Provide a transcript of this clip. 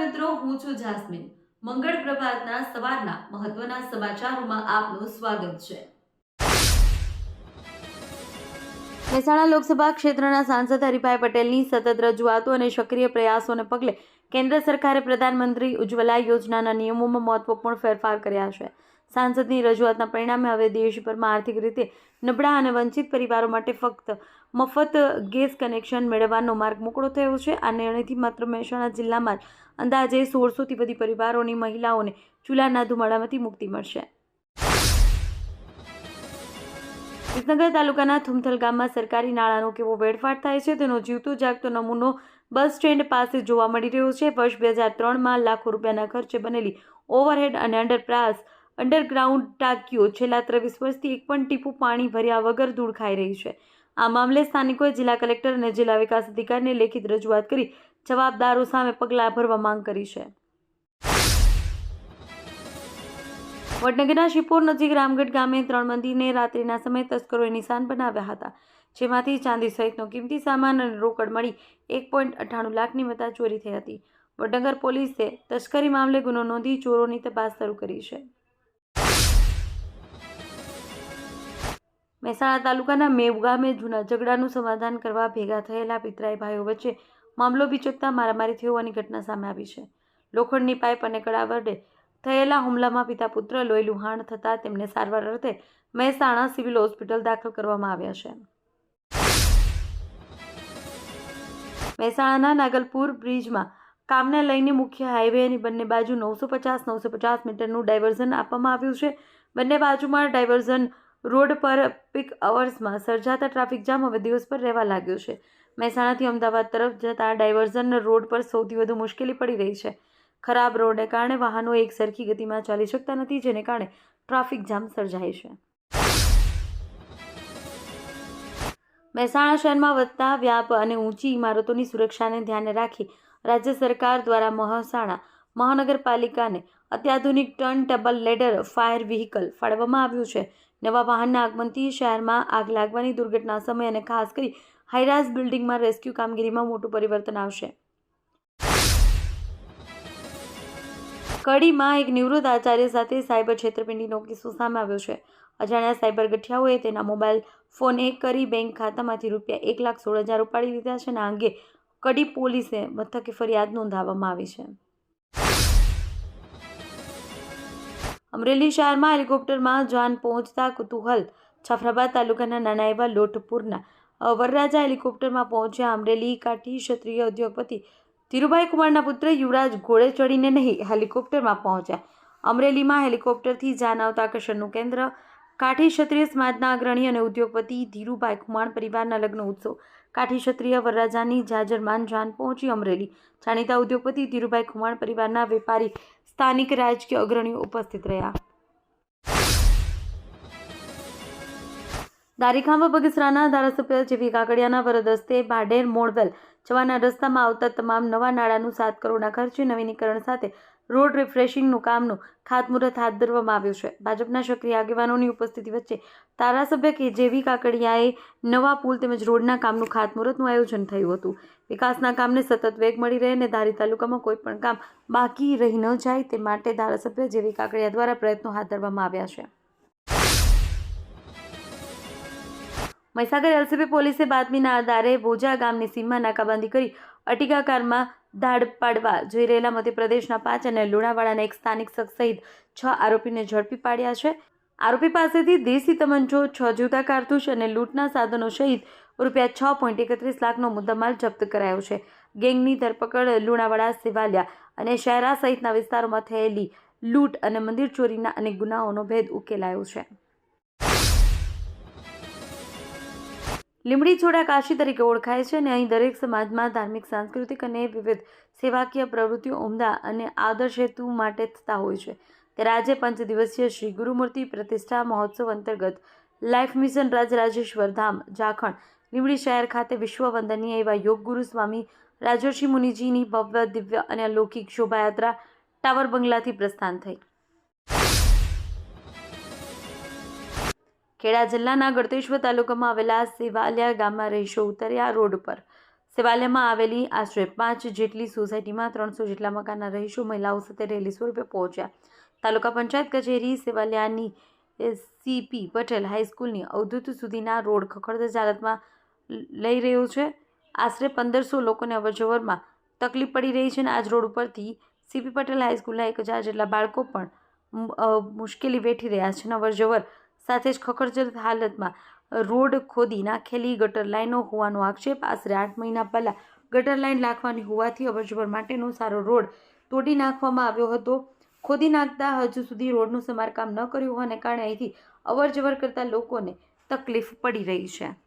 મિત્રો, હું છું જાસ્મીન. મંગળ પ્રભાતના સવારના મહત્વના સમાચારોમાં આપનું સ્વાગત છે. મહેસાણા લોકસભા ક્ષેત્રના સાંસદ હરિભાઈ પટેલની સતત રજૂઆતો અને સક્રિય પ્રયાસોને પગલે કેન્દ્ર સરકારે પ્રધાનમંત્રી ઉજ્જવલા યોજનાના નિયમોમાં મહત્વપૂર્ણ ફેરફાર કર્યા છે. સાંસદની રજૂઆતના પરિણામે હવે દેશભરમાં આર્થિક રીતે નબળા અને વંચિત પરિવારો માટે ફક્ત મફત ગેસ કનેક્શન મેળવવાનો માર્ગ મોકળો થયો છે. આ નિર્ણયથી માત્ર મહેસાણા જિલ્લામાં જ અંદાજે સોળસોથી વધુ પરિવારોની મહિલાઓને ચૂલાના ધુમાડામાંથી મુક્તિ મળશે. વિસનગર તાલુકાના થુમથલ ગામમાં સરકારી નાણાંનો કેવો વેડફાટ થાય છે તેનો જીવતો જાગતો નમૂનો બસ સ્ટેન્ડ પાસે જોવા મળી રહ્યો છે. વર્ષ બે હજાર ત્રણમાં લાખો રૂપિયાના ખર્ચે બનેલી ઓવરહેડ અને અંડરપાસ અંડરગ્રાઉન્ડ ટાંકીઓ છેલ્લા ત્રેવીસ વર્ષથી એક પણ ટીપું પાણી ભર્યા વગર ધૂળ ખાઈ રહી છે. આ મામલે સ્થાનિકોએ જિલ્લા કલેક્ટર અને જિલ્લા વિકાસ અધિકારીને લેખિત રજૂઆત કરી જવાબદારો સામે પગલાં ભરવા માંગ કરી છે. વડનગરના શિપોર નજીક રામગઢ ગામે ત્રણ મંદિરને રાત્રિના સમયે તસ્કરોએ નિશાન બનાવ્યા હતા, જેમાંથી ચાંદી સહિતનો કિંમતી સામાન અને રોકડ મળી એક પોઈન્ટ અઠ્ઠાણું લાખની મતા ચોરી થઈ હતી. વડનગર પોલીસે તસ્કરી મામલે ગુનો નોંધી ચોરોની તપાસ શરૂ કરી છે. મહેસાણા તાલુકાના મેવ ગામે જૂના ઝઘડાનું સમાધાન કરવા ભેગા થયેલા પિતરાઈ ભાઈઓ વચ્ચે મામલો બિચકતા મારામારી થઈ હોવાની ઘટના સામે આવી છે. લોખંડની પાઇપ અને કડા વડે થયેલા હુમલામાં પિતા પુત્ર લોહી લુહાણ થતાં તેમને સારવાર અર્થે મહેસાણા સિવિલ હોસ્પિટલ દાખલ કરવામાં આવ્યા છે. મહેસાણાના નાગલપુર બ્રિજમાં કામને લઈને મુખ્ય હાઈવેની બંને બાજુ નવસો પચાસ નવસો પચાસ મીટરનું ડાયવર્ઝન આપવામાં આવ્યું છે. બંને બાજુમાં ડાયવર્ઝન રોડ પર પીક અવર્સમાં સર્જાતા ટ્રાફિક જામ હવે દિવસ પર રહેવા લાગ્યો છે. મહેસાણાથી અમદાવાદ તરફ જતા ડાયવર્ઝન રોડ પર સૌથી વધુ મુશ્કેલી પડી રહી છે. ખરાબ રોડને કારણે વાહનો એક સરખી ગતિમાં ચાલી શકતા નથી, જેને કારણે ટ્રાફિક જામ સર્જાય છે. મહેસાણા શહેરમાં વધતા વ્યાપ અને ઊંચી ઇમારતોની સુરક્ષાને ધ્યાને રાખી રાજ્ય સરકાર દ્વારા મહેસાણા મહાનગરપાલિકાને અત્યાધુનિક turn table ladder fire vehicle ફાળવવામાં આવ્યું છે. નવા વાહનના આગમનથી શહેરમાં આગ લાગવાની દુર્ઘટના સમય અને ખાસ કરી હાઈરાઇઝ બિલ્ડિંગમાં રેસ્ક્યુ કામગીરીમાં મોટું પરિવર્તન આવશે. કડીમાં એક નિવૃત્ત આચાર્ય સાથે સાયબર છેતરપિંડીનો કિસ્સો સામે આવ્યો છે. અજાણ્યા સાયબર ગઠિયાઓએ તેના મોબાઈલ ફોન હેક કરી બેંક ખાતામાંથી રૂપિયા એક લાખ સોળ હજાર ઉપાડી લીધા છે અને આ અંગે કડી પોલીસે મથકે ફરિયાદ નોંધાવવામાં આવી છે. અમરેલી શહેરમાં હેલિકોપ્ટરમાં જાન પહોંચતા કુતૂહલ. જાફરાબાદ તાલુકાના નાના એવા લોટપુરના વરરાજા હેલિકોપ્ટરમાં પહોંચ્યા અમરેલી કાઠી ક્ષત્રિય ઉદ્યોગપતિ ધીરુભાઈ કુમારના પુત્ર યુવરાજ ઘોડે ચડીને નહીં, હેલિકોપ્ટરમાં પહોંચ્યા. અમરેલીમાં હેલિકોપ્ટરથી જાન આવતા આકર્ષણનું કેન્દ્ર. કાઠી ક્ષત્રિય સમાજના અગ્રણી અને ઉદ્યોગપતિ ધીરુભાઈ કુમાર પરિવારના લગ્ન ઉત્સવ. કાઠી ક્ષત્રિય વરરાજાની જાજરમાન જાન પહોંચી અમરેલી. જાણીતા ઉદ્યોગપતિ ધીરુભાઈ ખુમાણ પરિવારના વેપારી, સ્થાનિક રાજકીય અગ્રણીઓ ઉપસ્થિત રહ્યા. દારીખાંભા બગસરાના ધારાસભ્ય જેવી કાકડિયાના વરદસ્તે ભાડેર મોડવેલ જવાના રસ્તામાં આવતા તમામ નવા નાળાનું સાત કરોડના ખર્ચે નવીનીકરણ સાથે રોડ રિફ્રેશિંગનું કામનું ખાતમુહૂર્ત હાથ ધરવામાં આવ્યું છે. ભાજપના સક્રિય આગેવાનોની ઉપસ્થિતિ વચ્ચે ધારાસભ્ય કે જેવી કાકડિયાએ નવા પુલ તેમજ રોડના કામનું ખાતમુહૂર્તનું આયોજન થયું હતું. વિકાસના કામને સતત વેગ મળી રહે અને ધારી તાલુકામાં કોઈ પણ કામ બાકી રહી ન જાય તે માટે ધારાસભ્ય જેવી કાકડિયા દ્વારા પ્રયત્નો હાથ ધરવામાં આવ્યા છે. મહીસાગર એલસીબી પોલીસે બાતમીના આધારે ભોજા ગામની સીમમાં નાકાબંધી કરી અટીકા કારમાં ધાડ પાડવા જઈ રહેલા મધ્યપ્રદેશના પાંચ અને લુણાવાડાના એક સ્થાનિક શખ્સ સહિત છ આરોપીને ઝડપી પાડ્યા છે. આરોપી પાસેથી દેશી તમંચો, છ જૂતા કારતૂસ અને લૂંટના સાધનો સહિત રૂપિયા છ પોઈન્ટ એકત્રીસ લાખનો મુદ્દામાલ જપ્ત કરાયો છે. ગેંગની ધરપકડ લુણાવાડા, સિવાલિયા અને શહેરા સહિતના વિસ્તારોમાં થયેલી લૂંટ અને મંદિર ચોરીના અનેક ગુનાઓનો ભેદ ઉકેલાયો છે. લીમડી છોડા કાશી તરીકે ઓળખાય છે અને અહીં દરેક સમાજમાં ધાર્મિક, સાંસ્કૃતિક અને વિવિધ સેવાકીય પ્રવૃત્તિઓ ઉમદા અને આદર્શ હેતુ માટે થતા હોય છે. ત્યારે પંચ દિવસીય શ્રી ગુરુમૂર્તિ પ્રતિષ્ઠા મહોત્સવ અંતર્ગત લાઈફ મિશન રાજરાજેશ્વર ધામ જાખણ લીમડી શહેર ખાતે વિશ્વ વંદનીય એવા યોગ ગુરુ સ્વામી રાજર્ષિ મુનિજીની ભવ્ય, દિવ્ય અને અલૌકિક શોભાયાત્રા ટાવર બંગલાથી પ્રસ્થાન થઈ. ખેડા જિલ્લાના ગળતેશ્વર તાલુકામાં આવેલા સેવાલિયા ગામમાં રહીશો ઉતર્યા રોડ પર. સેવાલિયામાં આવેલી આશરે પાંચ જેટલી સોસાયટીમાં ત્રણસો જેટલા મકાનના રહીશો મહિલાઓ સાથે રેલી સ્વરૂપે પહોંચ્યા. તાલુકા પંચાયત કચેરી સેવાલિયાની સીપી પટેલ હાઈસ્કૂલની અવધૂત સુધીના રોડ ખખડતા હાલતમાં લઈ રહ્યો છે. આશરે પંદરસો લોકોને અવરજવરમાં તકલીફ પડી રહી છે અને આજ રોડ ઉપરથી સીપી પટેલ હાઈસ્કૂલના એક હજાર જેટલા બાળકો પણ મુશ્કેલી વેઠી રહ્યા છે અને અવરજવર સાથે જ ખખડજલ હાલતમાં રોડ ખોદી નાખેલી ગટર લાઇનો હોવાનો આક્ષેપ. આશરે આઠ મહિના પહેલાં ગટર લાઈન નાખવાની હોવાથી અવરજવર માટેનો સારો રોડ તોડી નાખવામાં આવ્યો હતો. ખોદી નાખતા હજુ સુધી રોડનું સમારકામ ન કર્યું હોવાને કારણે અહીંથી અવરજવર કરતા લોકોને તકલીફ પડી રહી છે.